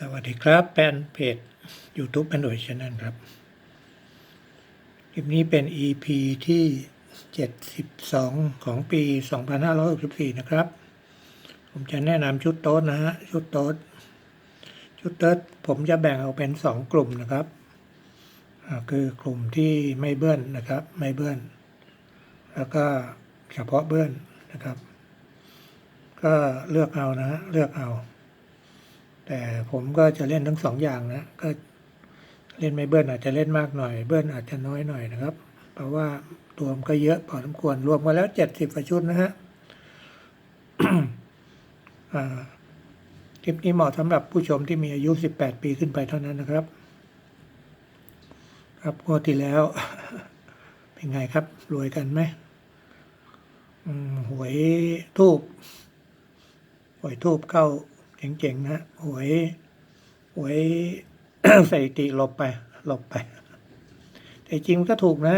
สวัสดีครับแฟนเพจ YouTube Android Channel ครับคลิปนี้เป็น EP ที่ 72 ของปี 2564 นะครับ ผมจะแนะนำชุดโต๊ดนะฮะ ชุดโต๊ดชุดโต๊ดผมจะแบ่งออกเป็น 2 กลุ่มนะครับคือกลุ่มที่ไม่เบิ้ลนะครับ ไม่เบิ้ลแล้วก็เฉพาะเบิ้ลนะครับ ก็เลือกเอานะฮะเลือกเอา แต่ผมก็จะเล่นทั้งสองอย่างนะ ก็เล่นไม่เบิ้ลอาจจะเล่นมากหน่อย เบิ้ลอาจจะน้อยหน่อยนะครับ เพราะว่าตัวมันก็เยอะพอสมควรรวมกันแล้วเจ็ดสิบกว่าชุดนะฮะคลิปนี้เหมาะสำหรับผู้ชมที่มีอายุสิบแปดปีขึ้นไปเท่านั้นนะครับ ครับงวดที่แล้ว เป็นไงครับ รวยกันไหมหวยทูบหวยทูบเข้า เจ๋งๆนะหวยหวยสถิติลบไปลบไป แต่จริงก็ถูกนะ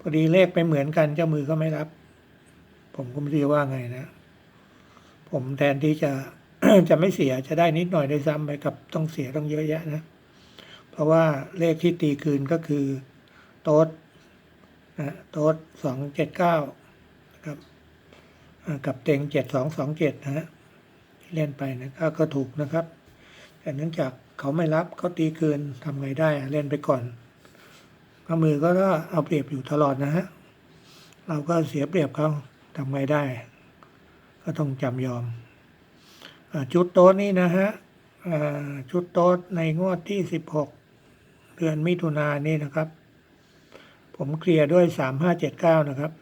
พอดีเลขไปเหมือนกันเจ้ามือก็ไม่รับ ผมก็ไม่รู้ว่าไงนะ ผมแทนที่จะจะไม่เสียจะได้นิดหน่อยได้ซ้ำไปกับต้องเสียต้องเยอะแยะนะ เพราะว่าเลขที่ตีคืนก็คือ โต๊ดนะโต๊ดสองเจ็ดเก้านะครับกับเต็งเจ็ดสองสองเจ็ดนะฮะ เล่นไปนะก็ก็ถูกนะครับ แต่เนื่องจากเขาไม่รับเขาตีคืนทำไงได้เล่นไปก่อนก็มือก็ก็เอาเปรียบอยู่ตลอดนะฮะเราก็เสียเปรียบเขาทำไงได้ ก็ต้องจำยอมชุดโต๊ะนี่นะฮะชุดโต๊ะในงวดที่สิบหกเดือนมิถุนายนนี่นะครับ ผมเคลียร์ด้วยสามห้าเจ็ดเก้านะครับ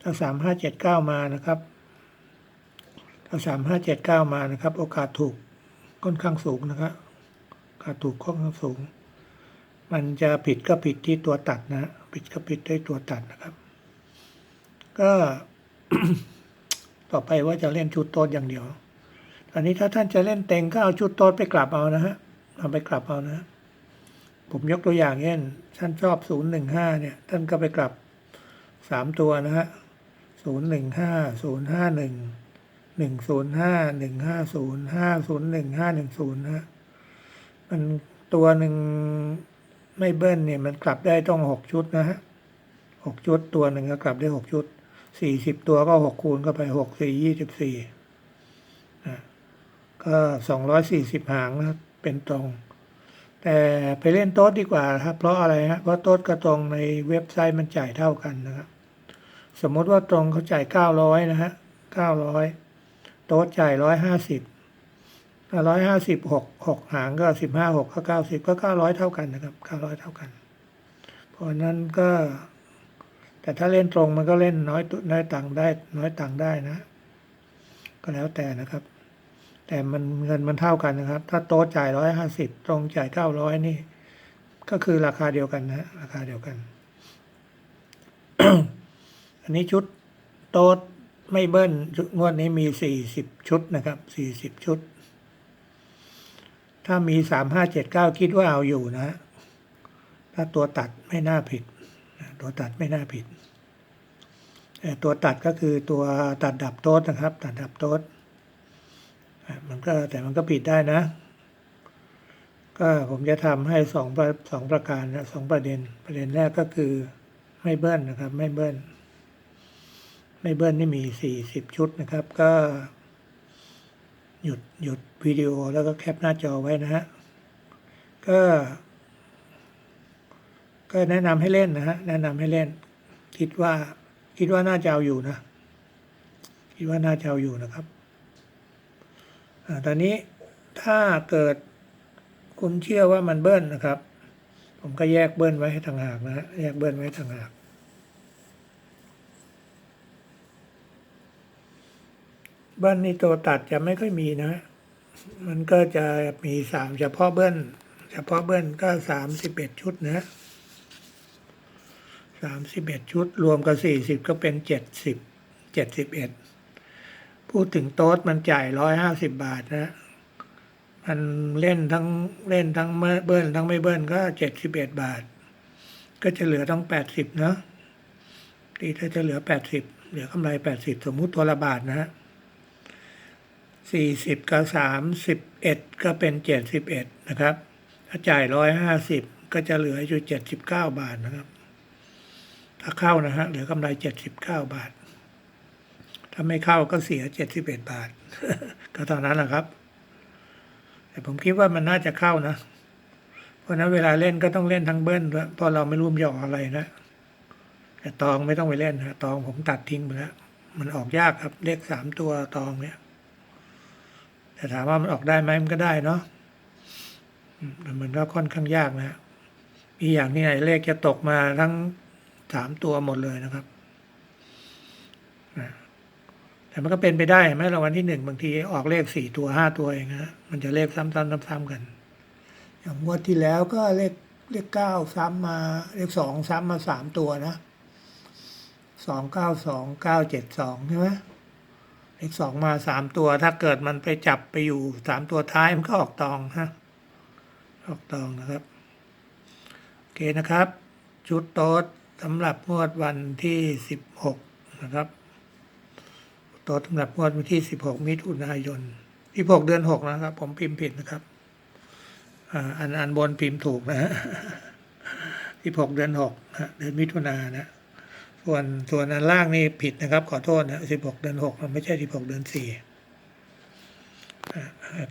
ถ้าสามห้าเจ็ดเก้ามานะครับ ถ้าสามห้าเจ็ดเก้ามานะครับ โอกาสถูกค่อนข้างสูงนะครับโอกาสถูกค่อนข้างสูง มันจะผิดก็ผิดที่ตัวตัดนะผิดก็ผิดด้วยตัวตัดนะครับ ก็ต่อไปว่าจะเล่นชุดโต๊ดอย่างเดียวตอนนี้ถ้าท่านจะเล่นเต็งก็เอาชุดโต๊ดไปกลับเอานะฮะเอาไปกลับเอานะ ผมยกตัวอย่างเช่นท่านชอบศูนย์หนึ่งห้าเนี่ย ท่านก็ไปกลับสามตัวนะฮะศูนย์หนึ่งห้าศูนย์ห้าหนึ่ง หนึ่งศูนย์ห้าหนึ่งห้าศูนย์ห้าศูนย์หนึ่งห้าหนึ่งศูนย์นะมันตัวหนึ่งไม่เบิ้ลเนี่ยมันกลับได้ต้องหกชุดนะฮะหกชุดตัวหนึ่งก็กลับได้หกชุดสี่สิบตัวก็หกคูณเข้าไปหกสี่ยี่สิบสี่นะก็สองร้อยสี่สิบหางนะเป็นตรง แต่ไปเล่นโต๊ดดีกว่าครับเพราะอะไรฮะเพราะโต๊ดกับตรงในเว็บไซต์มันจ่ายเท่ากันนะครับ สมมติว่าตรงเขาจ่ายเก้าร้อยนะฮะเก้าร้อย โต๊ะจ่ายร้อยห้าสิบร้อยห้าสิบหกหกหางก็สิบห้าหกก็เก้าสิบก็เก้าร้อยเท่ากันนะครับเก้าร้อยเท่ากัน เพราะนั้นก็ แต่ถ้าเล่นตรงมันก็เล่นน้อยตุน้อยตังค์ได้ น้อยตังค์ได้นะ ก็แล้วแต่นะครับ แต่มันเงินมันเท่ากันนะครับ ถ้าโต๊ะจ่ายร้อยห้าสิบตรงจ่ายเก้าร้อยนี่ ก็คือราคาเดียวกันนะ ราคาเดียวกัน อันนี้ชุดโต๊ะ ไม่เบิ้ลงวดนี้มีสี่สิบชุดนะครับสี่สิบชุด ถ้ามีสามห้าเจ็ดเก้าคิดว่าเอาอยู่นะ ถ้าตัวตัดไม่น่าผิด ตัวตัดไม่น่าผิดแต่ตัวตัดก็คือตัวตัดดับโต๊ดนะครับ ตัดดับโต๊ดอะมันก็แต่มันก็ผิดได้นะ ก็ผมจะทำให้สองสองประการนะสองประเด็น ประเด็นแรกก็คือไม่เบิ้ลนะครับ ไม่เบิ้ล ไม่เบิ้ลนี่มีสี่สิบชุดนะครับ ก็หยุดหยุดวิดีโอแล้วก็แคปหน้าจอไว้นะฮะ ก็ ก็แนะนำให้เล่นนะฮะ แนะนำให้เล่น คิดว่า คิดว่าน่าจะเอาอยู่นะ คิดว่าน่าจะเอาอยู่นะครับอ่าตอนนี้ถ้าเกิดคุณเชื่อว่ามันเบิ้ลนะครับ ผมก็แยกเบิ้ลไว้ให้ต่างหากนะฮะ แยกเบิ้ลไว้ต่างหาก บิ้ลนี่ตัวตัดจะไม่ค่อยมีนะ มันก็จะมีสามเฉพาะเบิ้ลเฉพาะเบิ้ลก็สามสิบเอ็ดชุดนะสามสิบเอ็ดชุด รวมกับสี่สิบก็เป็นเจ็ดสิบเจ็ดสิบเอ็ดพูดถึงโต๊ดมันจ่ายร้อยห้าสิบบาทนะ มันเล่นทั้งเล่นทั้งเบิ้ลทั้งไม่เบิ้ลก็เจ็ดสิบเอ็ดบาท ก็จะเหลือต้องแปดสิบเนาะตีถ้าจะเหลือแปดสิบเหลือกำไรแปดสิบสมมุติตัวละบาทนะฮะ สี่สิบกับสามสิบเอ็ดก็เป็นเจ็ดสิบเอ็ดนะครับ ถ้าจ่ายร้อยห้าสิบก็จะเหลืออยู่เจ็ดสิบเก้าบาทนะครับ ถ้าเข้านะฮะเหลือกำไรเจ็ดสิบเก้าบาท ถ้าไม่เข้าก็เสียเจ็ดสิบเอ็ดบาท ก็เท่านั้นแหละครับ แต่ผมคิดว่ามันน่าจะเข้านะ เพราะนั้นเวลาเล่นก็ต้องเล่นทั้งเบิ้ลด้วยเพราะเราไม่รู้มันจะออกอะไรนะแต่ตองไม่ต้องไปเล่นนะตองผมตัดทิ้งไปแล้วมันออกยากครับเลขสามตัวตองเนี่ย แต่ถามว่ามันออกได้ไหมมันก็ได้เนาะมแต่มันก็ค่อนข้างยากนะ มีอย่างที่ไหนเลขจะตกมาทั้งสามตัวหมดเลยนะครับ แต่มันก็เป็นไปได้ไหมรางวัลที่หนึ่งบางทีออกเลขสี่ตัวห้าตัวเองนะมันจะเลขซ้ำๆซ้ำๆกัน อย่างงวดที่แล้วก็เลขเลขเก้าซ้ำมา เลขสองซ้ำมาสามตัวนะสองเก้าสองเก้าเจ็ดสองใช่ไหม เลขสองมาสามตัว ถ้าเกิดมันไปจับไปอยู่สามตัวท้ายมันก็ออกตองฮะออกตองนะครับ โอเคนะครับ ชุดโต๊ดสำหรับงวดวันที่สิบหกนะครับโต๊ดสำหรับงวดวันที่สิบหกมิถุนายนที่หกเดือนหกนะครับ ผมพิมพ์ผิดนะครับอ่าอันอันบนพิมพ์ถูกนะฮะที่หกเดือนหกนะเดือนมิถุนายนนะ ส่วนส่วนอันล่างนี่ผิดนะครับ ขอโทษนะสิบหกเดือนหกมันไม่ใช่สิบหกเดือนสี่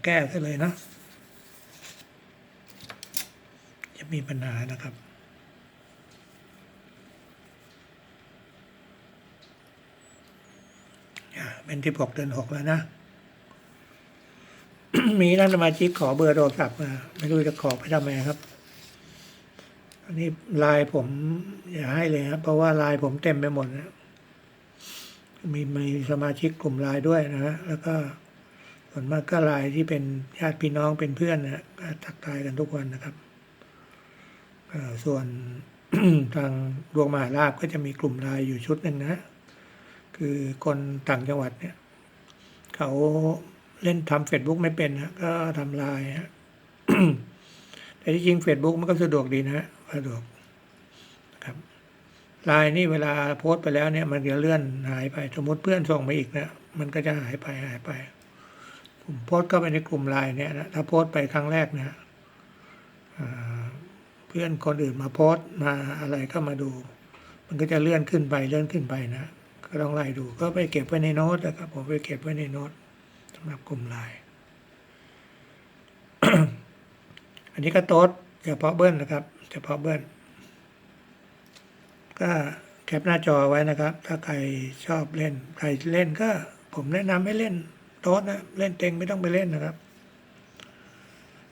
แก้ซะเลยเนาะจะมีปัญหานะครับเป็นที่หกเดือนหกแล้วนะ มีท่านสมาชิกขอเบอร์โทรศัพท์มา ไม่รู้จะขอไปทำไมครับ อันนี้ลน์ผมอย่าให้เลยครับเพราะว่าลน์ผมเต็มไปหมดนะมีมีสมาชิกกลุ่มไลน์ด้วยนะฮะแล้วก็ส่วนมากก็ไลน์ที่เป็นญาติพี่น้องเป็นเพื่อนนะก็ทักทายกันทุกวันนะครับส่วนทางดวงมหาลาภก็จะมีกลุ่มไลน์อยู่ชุดหนึ่งนะ คือคนต่างจังหวัดเนี่ย เขาเล่นทำเฟซบุ๊กไม่เป็นนะก็ทำไลน์ฮะแต่ที่จริง Facebook มันก็สะดวกดีนะฮะ สะดวกนะครับไลน์นี่เวลาโพสต์ไปแล้วเนี่ยมันจะเลื่อนหายไปสมมติเพื่อนส่งมาอีกนะมันก็จะหายไปหายไปผมโพสต์เข้าไปในกลุ่มไลน์เนี่ยนะถ้าโพสต์ไปครั้งแรกเนี่ยเพื่อนคนอื่นมาโพสต์มาอะไรก็มาดู มันก็จะเลื่อนขึ้นไปเลื่อนขึ้นไปนะ ก็ต้องไล่ดูก็ไปเก็บไว้ในโน้ตนะครับผมไปเก็บไว้ในโน้ตสำหรับกลุ่มไลน์อันนี้ก็โต๊ดเฉพาะเบิ้ลนะครับ เฉพาะเบิ้ลก็แคปหน้าจอไว้นะครับ ถ้าใครชอบเล่น ใครเล่นก็ผมแนะนำให้เล่นโต๊ดนะ เล่นเต็งไม่ต้องไปเล่นนะครับ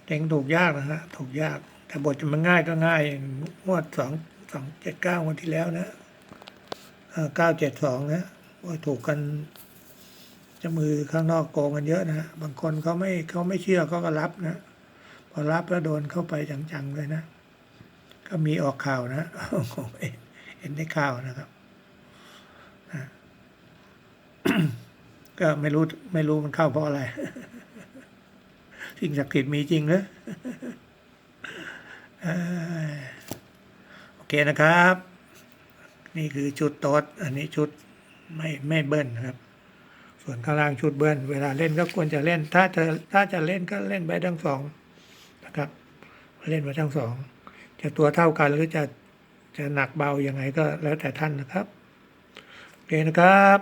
เต็งถูกยากนะฮะถูกยาก แต่บทจะมันง่ายก็ง่ายงวดสองสองเจ็ดเก้าวันที่แล้วนะเก้าเจ็ดสองนะว่าถูกกันจะมือข้างนอกโกงกันเยอะนะฮะบางคนเขาไม่เขาไม่เชื่อเขาก็รับนะ พอรับแล้วโดนเข้าไปจังๆเลยนะ ก็มีออกข่าวนะผมเห็นเห็นในข่าวนะครับก็ไม่รู้ไม่รู้มันเข้าเพราะอะไร สิ่งศักดิ์สิทธิ์มีจริงเหรอเอ่อโอเคนะครับ นี่คือชุดโต๊ดอันนี้ชุดไม่ไม่เบิ้ลนะครับ ส่วนข้างล่างชุดเบิ้ลเวลาเล่นก็ควรจะเล่น ถ้าจะถ้าจะเล่นก็เล่นไปทั้งสองนะครับ เล่นมาทั้งสอง จะตัวเท่ากันหรือจะจะหนักเบายังไงก็แล้วแต่ท่านนะครับโอเคนะครับ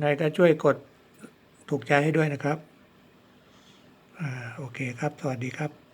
ใครก็ช่วยกดถูกใจให้ด้วยนะครับอ่าโอเคครับ สวัสดีครับ